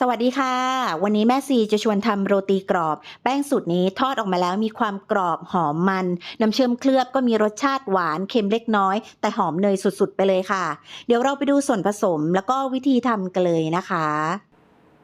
สวัสดีค่ะ วันนี้แม่ซีจะชวนทำโรตีกรอบ แป้งสูตรนี้ทอดออกมาแล้วมีความกรอบหอมมัน น้ำเชื่อมเคลือบก็มีรสชาติหวานเค็มเล็กน้อย แต่หอมเนยสุดๆ ไปเลยค่ะ เดี๋ยวเราไปดูส่วนผสมแล้วก็วิธีทำกันเลยนะคะ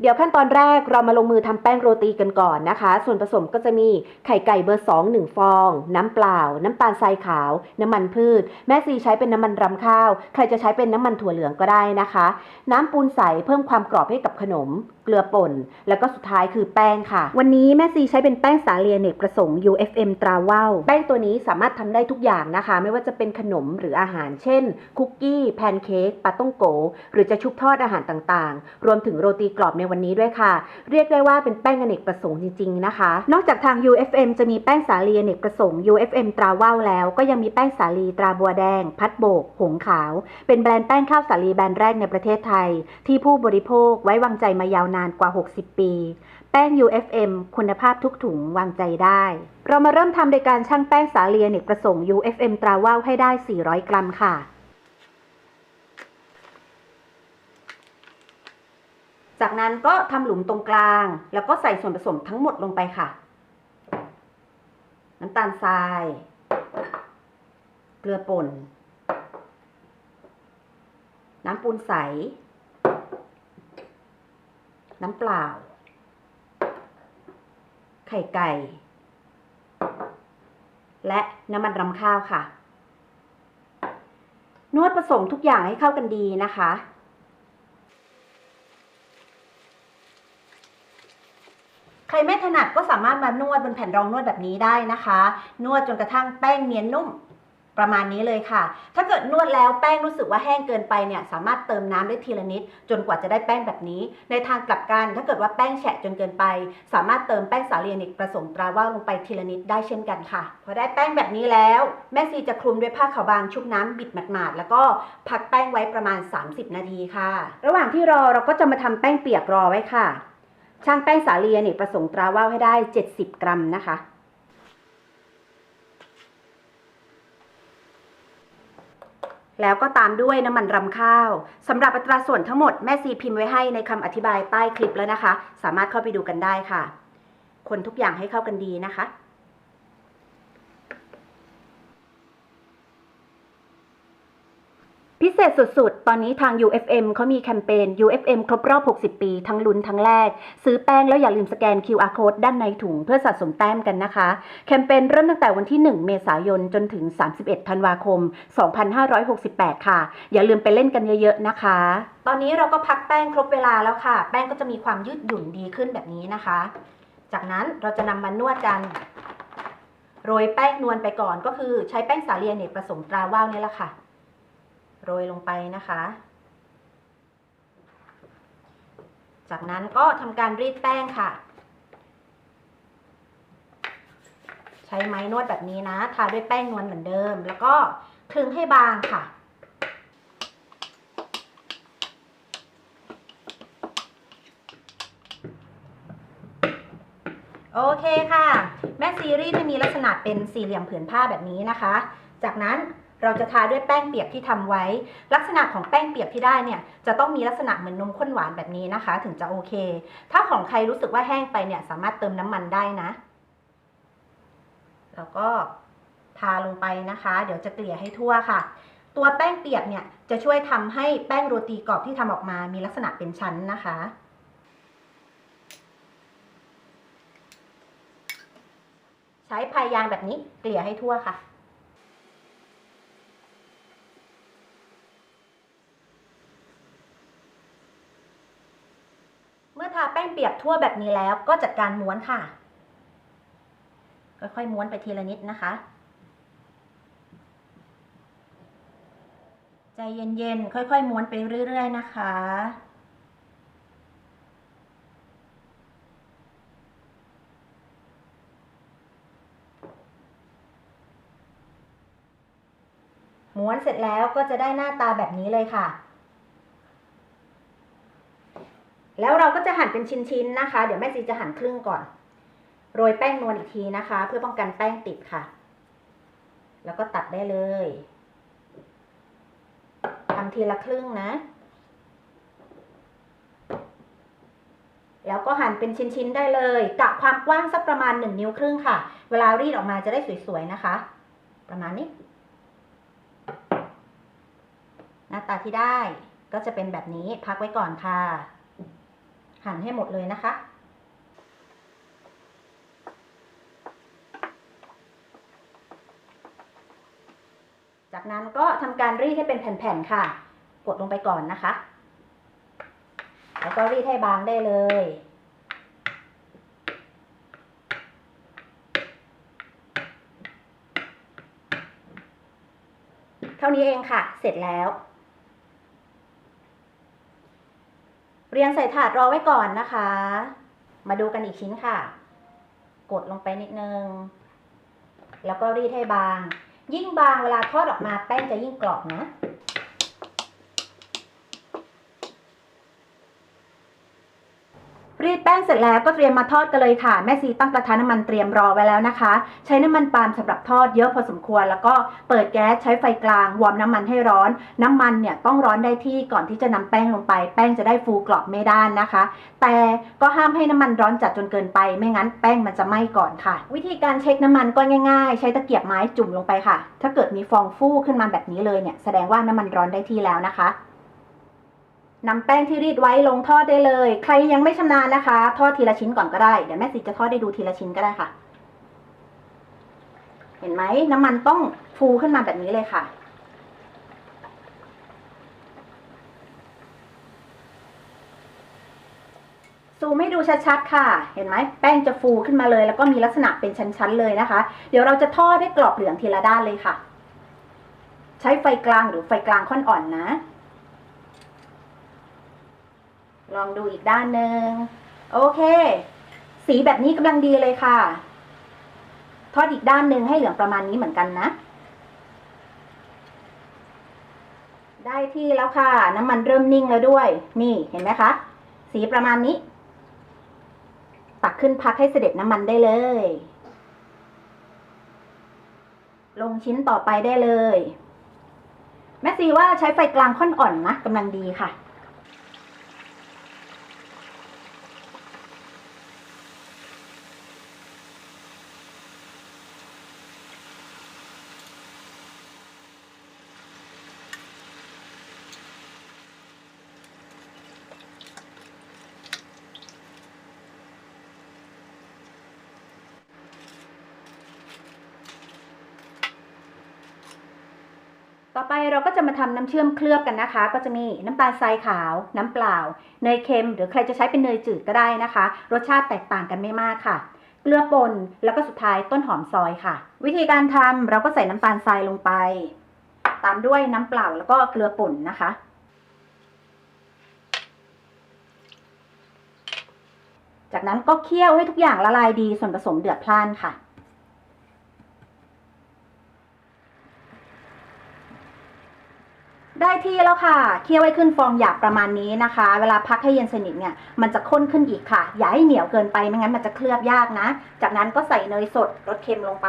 เดี๋ยวขั้นตอนแรกเรามาลงมือทำแป้งโรตีกันก่อนนะคะ ส่วนผสมก็จะมีไข่ไก่เบอร์ 2 1 ฟอง น้ำเปล่า น้ำตาลทรายขาว น้ำมันพืช แม่ซีใช้เป็นน้ำมันรำข้าว ใครจะใช้เป็นน้ำมันถั่วเหลืองก็ได้นะคะ น้ำปูนใสเพิ่มความกรอบให้กับขนม เกลือป่น แล้วก็สุดท้ายคือแป้งค่ะ วันนี้แม่ซีใช้เป็นแป้งสาลีอเนกประสงค์ UFM ตราว่าวแป้งตัวนี้สามารถทำได้ทุกอย่างนะคะ ไม่ว่าจะเป็นขนมหรืออาหาร เช่น คุกกี้ แพนเค้ก ปาต้องโก หรือจะชุบทอดอาหารต่างๆ รวมถึงโรตีกรอบในวันนี้ด้วยค่ะ เรียกได้ว่าเป็นแป้งอเนกประสงค์จริง ๆ นะคะ นอกจากทาง UFM จะมีแป้งสาลีอเนกประสงค์ UFM ตราว่าวแล้ว ก็ยังมีแป้งสาลีตราบัวแดง พัดโบก หงขาว เป็นแบรนด์แป้งข้าวสาลีแบรนด์แรกในประเทศไทย ที่ผู้บริโภคไว้วางใจมายาวนานกว่า 60 ปี แป้ง UFM คุณภาพทุกถุงวางใจได้ เรามาเริ่มทำโดยการชั่งแป้งสาลีอเนกประสงค์ UFM ตราว่าวให้ได้ 400 กรัมค่ะ จากนั้นก็ทำหลุมตรงกลาง แล้วก็ใส่ส่วนผสมทั้งหมดลงไปค่ะ น้ำตาลทราย เกลือป่น น้ำปูนใส น้ำเปล่า ไข่ไก่ และน้ำมันรำข้าวค่ะ นวดผสมทุกอย่างให้เข้ากันดีนะคะ ใครไม่ถนัดก็สามารถมานวดบนแผ่นรองนวดแบบนี้ได้นะคะ นวดจนกระทั่งแป้งเนียนนุ่มประมาณนี้เลยค่ะ ถ้าเกิดนวดแล้วแป้งรู้สึกว่าแห้งเกินไปเนี่ยสามารถเติมน้ำได้ทีละนิด จนกว่าจะได้แป้งแบบนี้ ในทางกลับกันถ้าเกิดว่าแป้งแฉะจนเกินไป สามารถเติมแป้งสาลีอเนกประสงค์ตราว่าวลงไปทีละนิดได้เช่นกันค่ะ พอได้แป้งแบบนี้แล้ว แม่ซีจะคลุมด้วยผ้าขาวบางชุบน้ำบิดหมาดๆแล้วก็พักแป้งไว้ประมาณ 30 นาทีค่ะ ระหว่างที่รอเราก็จะมาทำแป้งเปียกรอไว้ค่ะ ช่างแป้งสาลีเนี่ยประสงค์ตราว่าวให้ได้ 70 กรัมนะคะ แล้วก็ตามด้วยน้ำมันรำข้าวสำหรับอัตราส่วนทั้งหมดแม่ซีพิมพ์ไว้ให้ในคำอธิบายใต้คลิปแล้วนะคะ สามารถเข้าไปดูกันได้ค่ะ คนทุกอย่างให้เข้ากันดีนะคะ พิเศ ษสุดๆ ตอนนี้ทาง UFM เขามีแคมเปญ UFM ครบรอบ 60 ปี ทั้งลุ้นทั้งแรก ซื้อแป้งแล้วอย่าลืมสแกน QR code ด้านในถุงเพื่อสะสมแต้มกันนะคะ แคมเปญเริ่มตั้งแต่วันที่ 1 เมษายนจนถึง 31 ธันวาคม 2568 ค่ะ อย่าลืมไปเล่นกันเยอะๆ นะคะ ตอนนี้เราก็พักแป้งครบเวลาแล้วค่ะ แป้งก็จะมีความยืดหยุ่นดีขึ้นแบบนี้นะคะ จากนั้นเราจะนำมานวดกันโรยแป้งนวลไปก่อนก็คือใช้แป้งสาลีอเนกประสงค์ตราว่าวนี่แหละค่ะ โรยลงไปนะคะ จากนั้นก็ทำการรีดแป้งค่ะ ใช้ไม้นวดแบบนี้นะ ทาด้วยแป้งนวลเหมือนเดิม แล้วก็คลึงให้บางค่ะโอเคค่ะ แม่ซีรีส์จะมีลักษณะเป็นสี่เหลี่ยมผืนผ้าแบบนี้นะคะ จากนั้น เราจะทาด้วยแป้งเปียกที่ทำไว้ ลักษณะของแป้งเปียกที่ได้เนี่ยจะต้องมีลักษณะเหมือนนมข้นหวานแบบนี้นะคะ ถึงจะโอเค ถ้าของใครรู้สึกว่าแห้งไปเนี่ยสามารถเติมน้ำมันได้นะ แล้วก็ทาลงไปนะคะ เดี๋ยวจะเกลี่ยให้ทั่วค่ะ ตัวแป้งเปียกเนี่ยจะช่วยทำให้แป้งโรตีกรอบที่ทำออกมา มีลักษณะเป็นชั้นนะคะใช้พายยางแบบนี้เกลี่ยให้ทั่วค่ะ เมื่อทาแปียกทั่วแบบนี้แล้วก็จัดการม้วนค่ะ ค่อยๆม้วนไปทีละนิดนะคะ ใจเย็นๆ ค่อยๆม้วนไปเรื่อย ๆ นะคะม้วนเสร็จแล้วก็จะได้หน้าตาแบบนี้เลยค่ะ แล้วเราก็จะหั่นเป็นชิ้นๆนะคะ เดี๋ยวแม่ซีจะหั่นครึ่งก่อน โรยแป้งนวลอีกทีนะคะ เพื่อป้องกันแป้งติดค่ะ แล้วก็ตัดได้เลยทำทีละครึ่งนะ แล้วก็หั่นเป็นชิ้นๆได้เลยกะความกว้างสักประมาณ1นิ้วครึ่งค่ะ เวลารีดออกมาจะได้สวยๆนะคะ ประมาณนี้ หน้าตาที่ได้ก็จะเป็นแบบนี้พักไว้ก่อนค่ะ หั่นให้หมดเลยนะคะ จากนั้นก็ทำการรีดให้เป็นแผ่นๆค่ะ กดลงไปก่อนนะคะ แล้วก็รีดให้บางได้เลยเท่านี้เองค่ะ เสร็จแล้ว เรียงใส่ถาดรอไว้ก่อนนะคะ มาดูกันอีกชิ้นค่ะ กดลงไปนิดนึง แล้วก็รีดให้บาง ยิ่งบางเวลาทอดออกมาแป้งจะยิ่งกรอบนะ รีดแป้งเสร็จแล้วก็เตรียมมาทอดกันเลยค่ะ แม่ซีตั้งกระทะน้ำมันเตรียมรอไว้แล้วนะคะ ใช้น้ำมันปาล์มสำหรับทอดเยอะพอสมควร แล้วก็เปิดแก๊สใช้ไฟกลางวอร์มน้ำมันให้ร้อน น้ำมันเนี่ยต้องร้อนได้ที่ก่อนที่จะนำแป้งลงไป แป้งจะได้ฟูกรอบไม่ด้านนะคะ แต่ก็ห้ามให้น้ำมันร้อนจัดจนเกินไป ไม่งั้นแป้งมันจะไหม้ก่อนค่ะ วิธีการเช็คน้ำมันก็ง่ายๆ ใช้ตะเกียบไม้จุ่มลงไปค่ะ ถ้าเกิดมีฟองฟูขึ้นมาแบบนี้เลยเนี่ยแสดงว่าน้ำมันร้อนได้ที่แล้วนะคะ นำแป้งที่รีดไว้ลงทอดได้เลย ใครยังไม่ชำนาญนะคะ ทอดทีละชิ้นก่อนก็ได้ เดี๋ยวแม่สิจะทอดได้ดูทีละชิ้นก็ได้ค่ะ เห็นไหมน้ำมันต้องฟูขึ้นมาแบบนี้เลยค่ะ ซูมให้ดูชัดๆค่ะ เห็นไหมแป้งจะฟูขึ้นมาเลย แล้วก็มีลักษณะเป็นชั้นๆเลยนะคะ เดี๋ยวเราจะทอดให้กรอบเหลืองทีละด้านเลยค่ะ ใช้ไฟกลางหรือไฟกลางค่อนอ่อนนะ ลองดูอีกด้านหนึ่งโอเค สีแบบนี้กำลังดีเลยค่ะ ทอดอีกด้านหนึ่งให้เหลืองประมาณนี้เหมือนกันนะ ได้ที่แล้วค่ะ น้ำมันเริ่มนิ่งแล้วด้วย นี่เห็นไหมคะ สีประมาณนี้ ตักขึ้นพักให้เสด็จน้ำมันได้เลย ลงชิ้นต่อไปได้เลย แม่ซีว่าใช้ไฟกลางค่อนอ่อนนะกำลังดีค่ะ ต่อไปเราก็จะมาทำน้ำเชื่อมเคลือบกันนะคะ ก็จะมีน้ำตาลทรายขาว น้ำเปล่า เนยเค็ม หรือใครจะใช้เป็นเนยจืดก็ได้นะคะ รสชาติแตกต่างกันไม่มากค่ะ เกลือป่นแล้วก็สุดท้ายต้นหอมซอยค่ะ วิธีการทำเราก็ใส่น้ำตาลทรายลงไป ตามด้วยน้ำเปล่าแล้วก็เกลือป่นนะคะ จากนั้นก็เคี่ยวให้ทุกอย่างละลายดีส่วนผสมเดือดพล่านค่ะ ได้ที่แล้วค่ะ เคี่ยวให้ขึ้นฟองหยาบประมาณนี้นะคะ เวลาพักให้เย็นสนิทเนี่ย มันจะข้นขึ้นอีกค่ะ อย่าให้เหนียวเกินไป ไม่งั้นมันจะเคลือบยากนะ จากนั้นก็ใส่เนยสดรสเค็มลงไป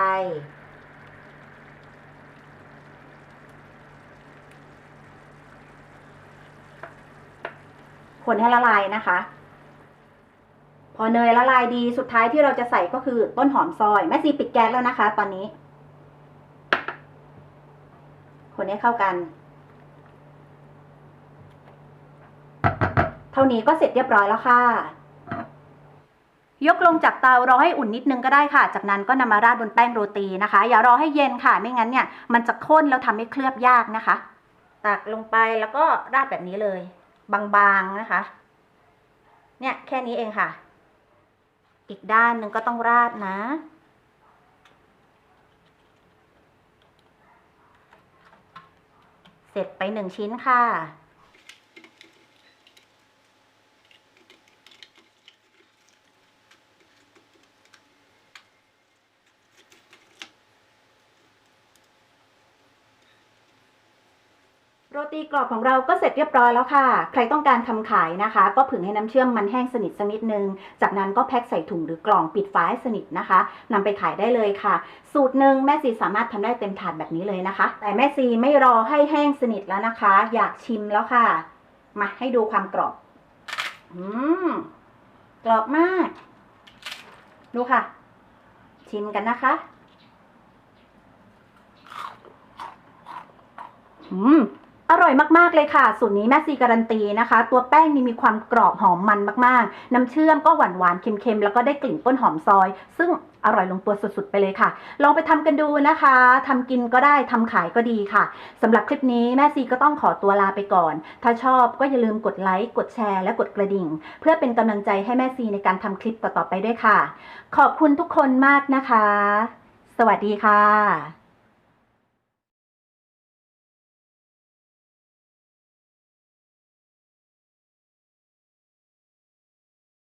คนให้ละลายนะคะ พอเนยละลายดีสุดท้ายที่เราจะใส่ก็คือต้นหอมซอย แม่ซีปิดแก๊สแล้วนะคะ ตอนนี้ คนให้เข้ากัน ท่านี้ก็เสร็จเรียบร้อยแล้วค่ะ ยกลงจากเตารอให้อุ่นนิดนึงก็ได้ค่ะ จากนั้นก็นำมาราดบนแป้งโรตีนะคะ อย่ารอให้เย็นค่ะ ไม่งั้นเนี่ยมันจะข้นแล้วทำให้เคลือบยากนะคะ ตักลงไปแล้วก็ราดแบบนี้เลย บางๆนะคะ เนี่ยแค่นี้เองค่ะ อีกด้านหนึ่งก็ต้องราดนะเสร็จไปหนึ่งชิ้นค่ะ โร ตีกรอบของเราก็เสร็จเรียบร้อยแล้วค่ะ ใครต้องการทำขายนะคะ ก็ผึ่งให้น้ำเชื่อมมันแห้งสนิทสักนิดนึง จากนั้นก็แพ็คใส่ถุงหรือกล่องปิดฝาให้สนิทนะคะนำไปขายได้เลยค่ะ สูตรหนึ่งแม่ซีสามารถทำได้เต็มถาดแบบนี้เลยนะคะ แต่แม่ซีไม่รอให้แห้งสนิทแล้วนะคะ อยากชิมแล้วค่ะ มาให้ดูความกรอบ อืมกรอบมาก ดูค่ะ ชิมกันนะคะ อืม อร่อยมากๆเลยค่ะ สูตรนี้แม่ซีการันตีนะคะ ตัวแป้งนี่มีความกรอบหอมมันมากๆ น้ำเชื่อมก็หวานหวานๆเค็มๆ แล้วก็ได้กลิ่นต้นหอมซอย ซึ่งอร่อยลงตัวสุดๆ ไปเลยค่ะ ลองไปทำกันดูนะคะ ทำกินก็ได้ทำขายก็ดีค่ะ สำหรับคลิปนี้แม่ซีก็ต้องขอตัวลาไปก่อน ถ้าชอบก็อย่าลืมกดไลค์ กดแชร์ และกดกระดิ่ง เพื่อเป็นกำลังใจให้แม่ซีในการทำคลิปต่อๆไปด้วยค่ะ ขอบคุณทุกคนมากนะคะ สวัสดีค่ะ